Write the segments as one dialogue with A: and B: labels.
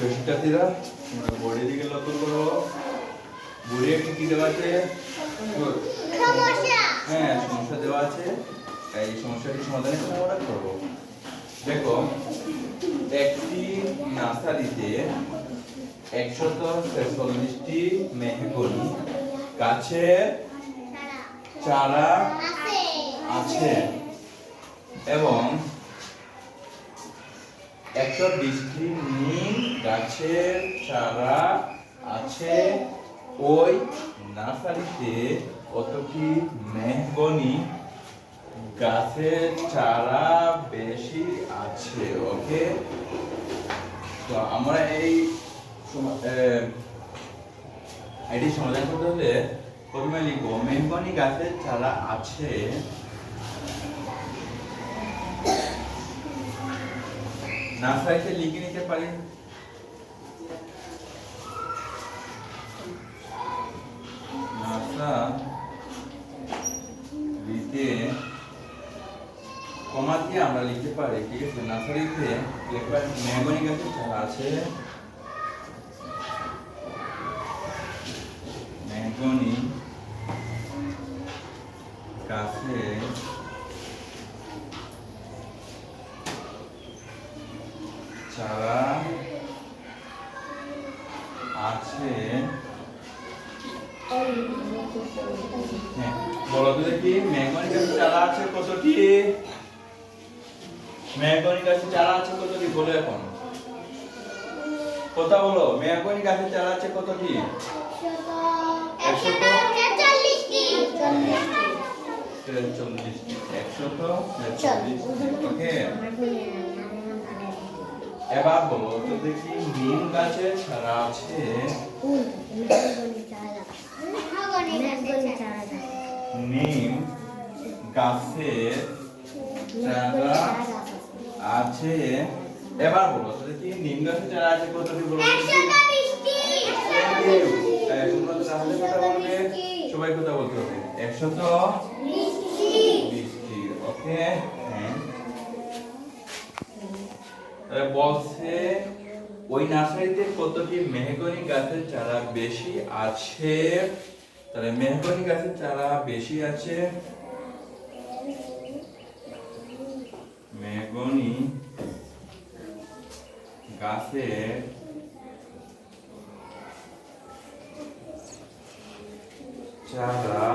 A: শিক্ষার্থীরা তোমরা বোর্ডের দিকে লক্ষ্য করো। বোর্ডে একটি কি দেওয়া আছে? হ্যাঁ সমস্যা দেওয়া আছে। তাই এই সমস্যাটি সমাধানের জন্য আমরা করব। দেখো একটি নার্সারিতে একশত ছেচল্লিশটি মেহগনি। গাছের চারা আছে। এবং একশো বিশটি নিম গাছের চারা আছে, ওই নার্সারিতে কতটি মেহগনি গাছের চারা বেশি আছে, ওকে? তো আমরা এই এটি সমাধান করতে হলে প্রথমে লিখব মেহগনি গাছের চারা আছে। নার্সারিতে লিখে নিতে পারি কমা দিয়ে আমরা লিখতে পারি, ঠিক আছে? নার্সারিতে লিখতে মেহগনি গাছের চারা আছে মেহগনি গাছে চারা আছে হ্যাঁ বলো তো দেখি মেহগনি গাছের চারা আছে কতটি? মেহগনি গাছের চারা আছে কতটি বলো এখন। কথা বলো মেহগনি গাছের চারা আছে কতটি একশত? এবার বলো তো দেখি, নিম গাছের চারা আছে? নিম গাছের চারা আছে এবার বলো তো দেখি নিম গাছের চারা আছে কতটি বলো? তো তো তাহলে কথা বলবে। সবাই কথা বলতে হবে। একশত বিশটি ওকে হ্যাঁ। তাহলে বলছে ওই নার্সারিতে কতটি মেহগনি গাছের চারা বেশি আছে? তাহলে মেহগনি গাছের চারা বেশি আছে। মেহগনি গাছের চারা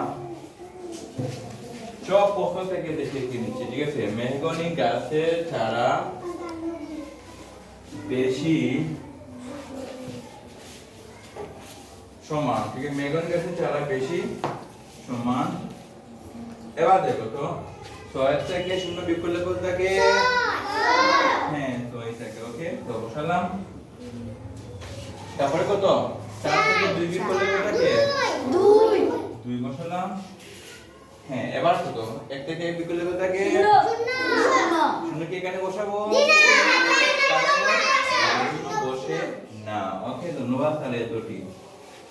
A: সব পক্ষ থেকে দেখে কি নিচ্ছে ঠিক আছে? মেহগনি গাছের চারা বেশি সমান, ঠিক আছে? মেহগনি গাছের চারা বেশি সমান। এবার দেখো তো ছয়ের থেকে শূন্য কত থাকে হ্যাঁ ছয় থাকে ওকে বসালাম তারপরে কত চার থেকে দুই বিয়োগ করলে কত থাকে দুই বসালাম হ্যাঁ এবার কত এক থেকে এক বিয়োগ করলে কত থাকে শূন্য কি এখানে বসাবো বসে না ওকে ধন্যবাদ তাহলে এতটি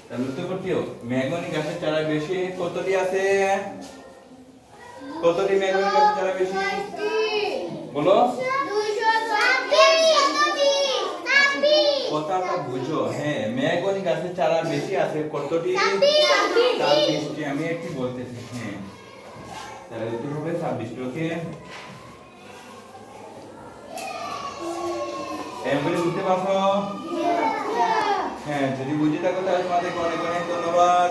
A: তাহলে উত্তর করতেও মেঘনি গাছের চারা বেশি কতটি আছে কতটি গাছের চারা বেশি বলো কথাটা বুঝো। হ্যাঁ মেঘনি গাছের চারা বেশি আছে? কতটি? ছাব্বিশটি। আমি একটি বলতেছি হ্যাঁ। তাহলে উত্তর হবে ছাব্বিশটি ওকে? এমনি বুঝতে পারছ। হ্যাঁ যদি বুঝে থাকো তাহলে তোমাদেরকে অনেক অনেক ধন্যবাদ।